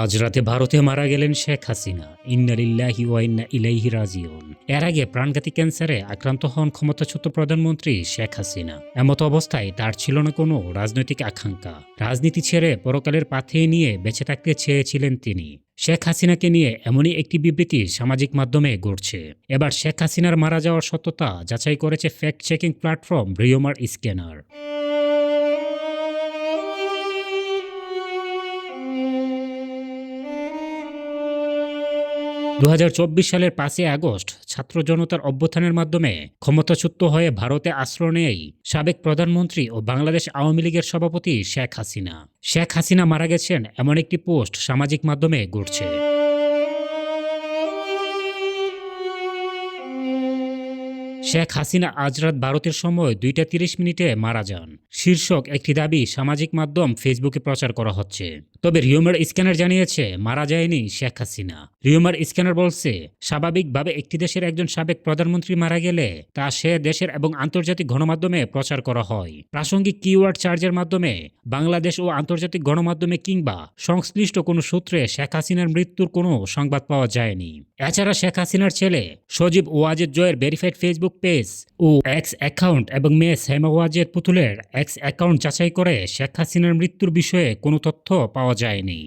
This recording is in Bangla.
আজ রাতে ভারতে মারা গেলেন শেখ হাসিনা। ইন্নালিল্লাহি ওয়া ইন্না ইলাইহি রাজিউন। এর আগে প্রাণঘাতী ক্যান্সারে আক্রান্ত হন ক্ষমতাচ্যুত প্রধানমন্ত্রী শেখ হাসিনা। এমত অবস্থায় তার ছিল না কোনো রাজনৈতিক আকাঙ্ক্ষা। রাজনীতি ছেড়ে পরকালের পাথে নিয়ে বেঁচে থাকতে চেয়েছিলেন তিনি। শেখ হাসিনাকে নিয়ে এমনই একটি বিবৃতি সামাজিক মাধ্যমে ঘটছে এবার শেখ হাসিনার মারা যাওয়ার সত্যতা যাচাই করেছে fact checking platform Rumor Scanner. দু হাজার চব্বিশ সালের পাঁচই আগস্ট ছাত্র জনতার অভ্যুত্থানের মাধ্যমে ক্ষমতাচ্যুত হয়ে ভারতে আশ্রয় নেয় সাবেক প্রধানমন্ত্রী ও বাংলাদেশ আওয়ামী লীগের সভাপতি শেখ হাসিনা। শেখ হাসিনা মারা গেছেন এমন একটি পোস্ট সামাজিক মাধ্যমে ঘুরছে। শেখ হাসিনা আজ রাত ভারতের সময় দুইটা তিরিশ মিনিটে মারা যান। শীর্ষক একটি দাবি সামাজিক মাধ্যম ফেসবুকে প্রচার করা হচ্ছে। তবে রিওমার স্ক্যানার জানিয়েছে, মারা যায়নি শেখ হাসিনা। রিওমার স্ক্যানার বলছে, স্বাভাবিকভাবে একটি দেশের একজন সাবেক প্রধানমন্ত্রী মারা গেলে তা সে দেশের এবং আন্তর্জাতিক গণমাধ্যমে প্রচার করা হয়। প্রাসঙ্গিক কিওয়ার্ড চার্জের মাধ্যমে বাংলাদেশ ও আন্তর্জাতিক গণমাধ্যমে কিংবা সংশ্লিষ্ট কোনো সূত্রে শেখ হাসিনার মৃত্যুর কোনো সংবাদ পাওয়া যায়নি। এছাড়া শেখ হাসিনার ছেলে সজীব ওয়াজেদ জয়ের ভেরিফাইড ফেসবুক পেজ ও এক্স অ্যাকাউন্ট এবং মেয়ে হেমা ওয়াজেদ পুতুলের এক্স অ্যাকাউন্ট যাচাই করে শেখ হাসিনার মৃত্যুর বিষয়ে কোনো তথ্য পাওয়া যায়নি।